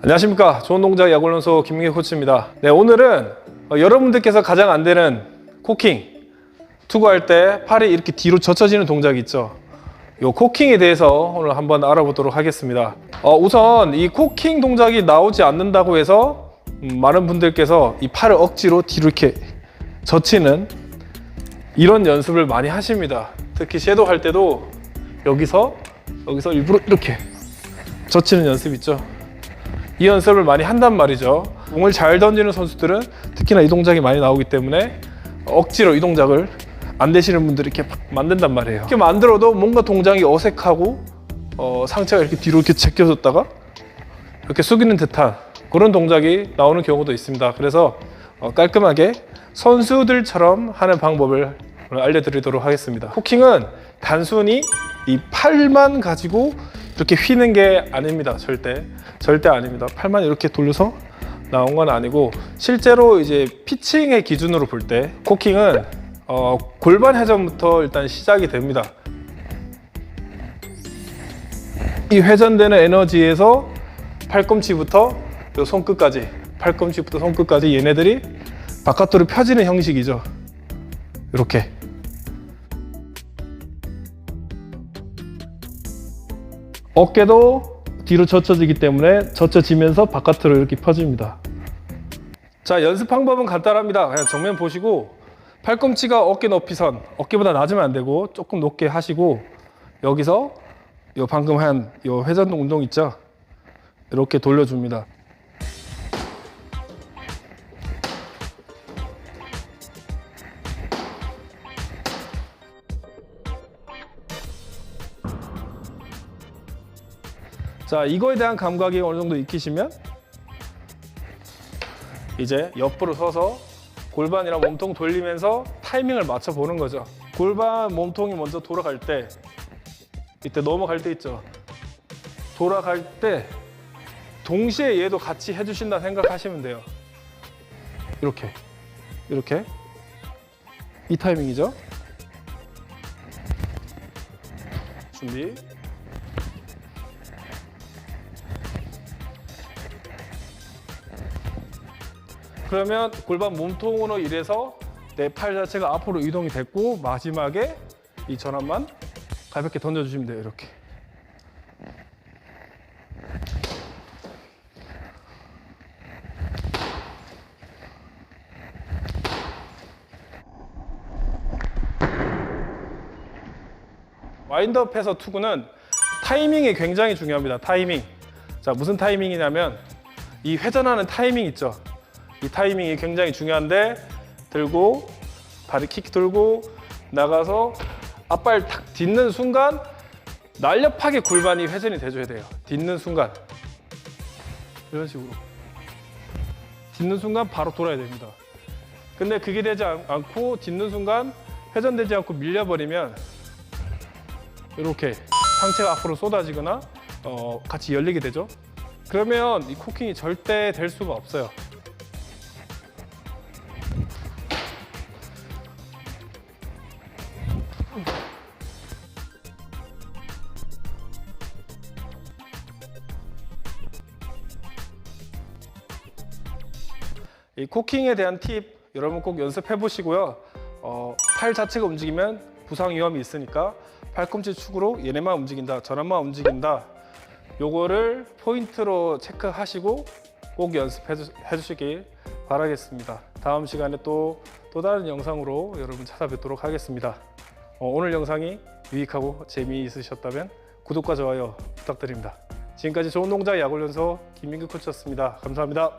안녕하십니까. 좋은 동작 야구론소 김민기 코치입니다. 네 오늘은 어, 여러분들께서 가장 안 되는 코킹 투구할 때 팔이 이렇게 뒤로 젖혀지는 동작이 있죠. 이 코킹에 대해서 오늘 한번 알아보도록 하겠습니다. 어, 우선 이 코킹 동작이 나오지 않는다고 해서 음, 많은 분들께서 이 팔을 억지로 뒤로 이렇게 젖히는 이런 연습을 많이 하십니다. 특히 섀도우 할 때도 여기서 여기서 일부러 이렇게 젖히는 연습 있죠 이 연습을 많이 한단 말이죠. 공을 잘 던지는 선수들은 특히나 이 동작이 많이 나오기 때문에 억지로 이 동작을 안 되시는 분들이 이렇게 만든단 말이에요. 이렇게 만들어도 뭔가 동작이 어색하고 어, 상체가 이렇게 뒤로 이렇게 제껴졌다가 이렇게 숙이는 듯한 그런 동작이 나오는 경우도 있습니다. 그래서 어, 깔끔하게 선수들처럼 하는 방법을 알려드리도록 하겠습니다. 코킹은 단순히 이 팔만 가지고 이렇게 휘는 게 아닙니다. 절대 절대 아닙니다. 팔만 이렇게 돌려서 나온 건 아니고 실제로 이제 피칭의 기준으로 볼 때 코킹은 어, 골반 회전부터 일단 시작이 됩니다. 이 회전되는 에너지에서 팔꿈치부터 요 손끝까지 팔꿈치부터 손끝까지 얘네들이 바깥으로 펴지는 형식이죠. 이렇게 어깨도 뒤로 젖혀지기 때문에 젖혀지면서 바깥으로 이렇게 펴집니다. 자, 연습 방법은 간단합니다. 그냥 정면 보시고 팔꿈치가 어깨 높이 선, 어깨보다 낮으면 안 되고 조금 높게 하시고 여기서 요 방금 한 요 회전 운동 있죠? 이렇게 돌려줍니다. 자, 이거에 대한 감각이 어느 정도 익히시면 이제 옆으로 서서 골반이랑 몸통 돌리면서 타이밍을 맞춰 보는 거죠. 골반 몸통이 먼저 돌아갈 때 이때 넘어갈 때 있죠. 돌아갈 때 동시에 얘도 같이 해주신다 생각하시면 돼요. 이렇게 이렇게 이 타이밍이죠. 준비. 그러면 골반 몸통으로 일해서 내 팔 자체가 앞으로 이동이 됐고 마지막에 이 전환만 가볍게 던져주시면 돼요 이렇게. 와인드업에서 투구는 타이밍이 굉장히 중요합니다 타이밍. 자 무슨 타이밍이냐면 이 회전하는 타이밍 있죠 이 타이밍이 굉장히 중요한데 들고 다리 킥 들고 나가서 앞발 탁 딛는 순간 날렵하게 골반이 회전이 돼줘야 돼요. 딛는 순간 이런 식으로 딛는 순간 바로 돌아야 됩니다. 근데 그게 되지 않- 않고 딛는 순간 회전되지 않고 밀려버리면 이렇게 상체가 앞으로 쏟아지거나 어, 같이 열리게 되죠. 그러면 이 코킹이 절대 될 수가 없어요. 이 코킹에 대한 팁 여러분 꼭 연습해 보시고요. 어, 팔 자체가 움직이면 부상 위험이 있으니까 팔꿈치 축으로 얘네만 움직인다, 전환만 움직인다. 요거를 포인트로 체크하시고 꼭 연습해 주, 해주시길 바라겠습니다. 다음 시간에 또, 또 다른 영상으로 여러분 찾아뵙도록 하겠습니다. 어, 오늘 영상이 유익하고 재미있으셨다면 구독과 좋아요 부탁드립니다. 지금까지 좋은 동작 야구연소 김민규 코치였습니다. 감사합니다.